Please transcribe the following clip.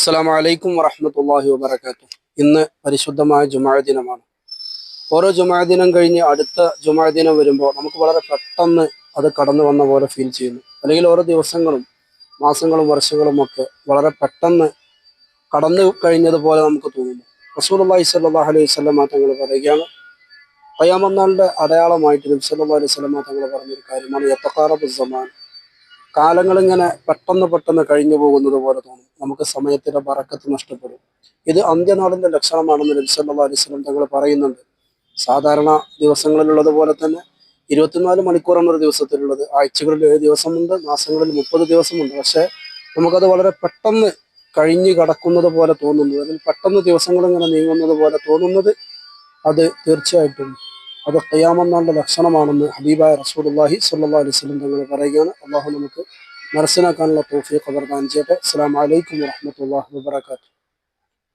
അസ്സാം വലൈക്കും വറഹമത്തല്ലാഹി വാബർക്കാത്തു ഇന്ന് പരിശുദ്ധമായ ജുമാ ദിനമാണ്. ഓരോ ജുമാ ദിനം കഴിഞ്ഞ് അടുത്ത ജുമാ ദിനം വരുമ്പോൾ നമുക്ക് വളരെ പെട്ടെന്ന് അത് കടന്നു വന്ന പോലെ ഫീൽ ചെയ്യുന്നു. അല്ലെങ്കിൽ ഓരോ ദിവസങ്ങളും മാസങ്ങളും വർഷങ്ങളും ഒക്കെ വളരെ പെട്ടെന്ന് കടന്നു കഴിഞ്ഞതുപോലെ നമുക്ക് തോന്നുന്നു. റസൂൽ അള്ളാഹി അലൈഹി സ്വലമ തങ്ങൾ പറയുകയാണ് പയ്യാമന്നാളിന്റെ അടയാളമായിട്ട് നബ്സല്ലാ അലൈഹി സ്വലമ തങ്ങൾ പറഞ്ഞൊരു കാര്യമാണ് എത്തക്കാറബ് ഇങ്ങനെ പെട്ടെന്ന് പെട്ടെന്ന് കഴിഞ്ഞു പോകുന്നത് പോലെ തോന്നും. നമുക്ക് സമയത്തിന്റെ പറക്കത്ത് നഷ്ടപ്പെടും. ഇത് അന്ത്യനാളിന്റെ ലക്ഷണമാണെന്ന് നബി അലിസ്ലം തങ്ങൾ പറയുന്നുണ്ട്. സാധാരണ ദിവസങ്ങളിലുള്ളത് പോലെ തന്നെ ഇരുപത്തിനാല് മണിക്കൂറാണ് ഒരു ദിവസത്തിലുള്ളത്. ആഴ്ചകളിൽ ഏഴ് ദിവസമുണ്ട് മാസങ്ങളിൽ മുപ്പത് ദിവസമുണ്ട്. പക്ഷെ നമുക്കത് വളരെ പെട്ടെന്ന് കഴിഞ്ഞു കടക്കുന്നത് പോലെ തോന്നുന്നത് അതിൽ പെട്ടെന്ന് ദിവസങ്ങൾ ഇങ്ങനെ നീങ്ങുന്നത് പോലെ തോന്നുന്നത് അത് തീർച്ചയായിട്ടും അത് ഖിയാമെന്നാളുടെ ലക്ഷണമാണെന്ന് ഹബീബായ റസൂലുള്ളാഹി സ്വല്ലല്ലാഹു അലൈഹി വസല്ലം തങ്ങൾ പറയുകയാണ്. അള്ളാഹു നമുക്ക് മനസ്സിലാക്കാനുള്ള തോഫിയെ പ്രദാനം ചെയ്യട്ടെ. അസ്സാം വലൈക്കും വാഹമത്തല്ലാഹ് വബറകാതുഹു.